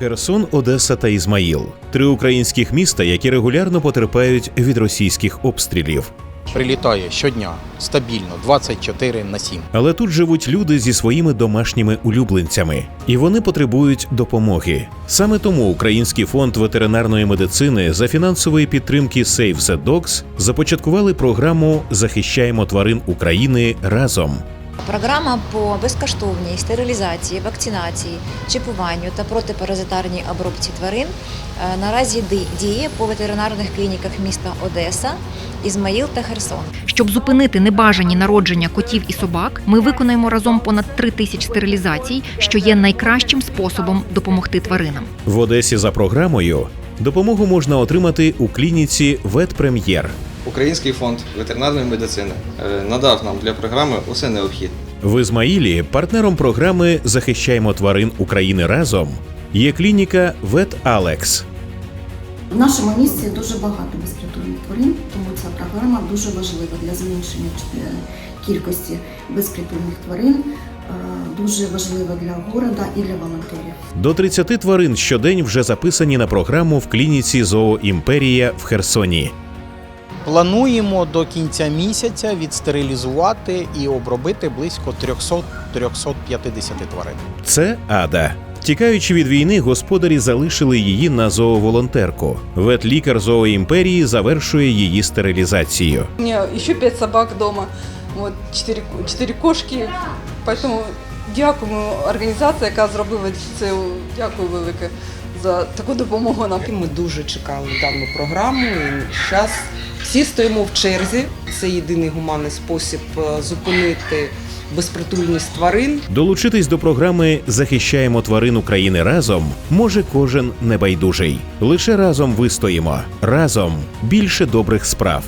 Херсон, Одеса та Ізмаїл три українських міста, які регулярно потерпають від російських обстрілів. Прилітає щодня стабільно 24 на 7. Але тут живуть люди зі своїми домашніми улюбленцями, і вони потребують допомоги. Саме тому Український фонд ветеринарної медицини за фінансової підтримки Save the Dogs започаткували програму Захищаємо тварин України разом. Програма по безкоштовній стерилізації, вакцинації, чіпуванню та протипаразитарній обробці тварин е, наразі діє по ветеринарних клініках міста Одеса, Ізмаїл та Херсон. Щоб зупинити небажані народження котів і собак, ми виконаємо разом понад три тисяч стерилізацій, що є найкращим способом допомогти тваринам. В Одесі за програмою допомогу можна отримати у клініці Ветпрем'єр. Український фонд ветеринарної медицини е, надав нам для програми усе необхідне. В Ізмаїлі партнером програми Захищаємо тварин України разом є клініка Вет Алекс. В нашому місті дуже багато безпритульних тварин, тому ця програма дуже важлива для зменшення е, кількості безпритульних тварин, е, дуже важлива для города і для волонтерів. До 30 тварин щодень вже записані на програму в клініці Зоо Імперія в Херсоні. Плануємо до кінця місяця відстерилізувати і обробити близько 300-350 тварин. Це Ада. Тікаючи від війни, господарі залишили її на зооволонтерку. Ветлікар Зоо Імперії завершує її стерилізацію. У меня еще пять собак дома, вот четыре, четыре кошки. Поэтому дякуємо організації, яка зробила це. Дякую велике за таку допомогу нам. Ми дуже чекали дану програму. І зараз всі стоїмо в черзі. Це єдиний гуманний спосіб е, зупинити безпритульність тварин. Долучитись до програми Захищаємо тварин України разом може кожен небайдужий. Лише разом вистоїмо. Разом більше добрих справ.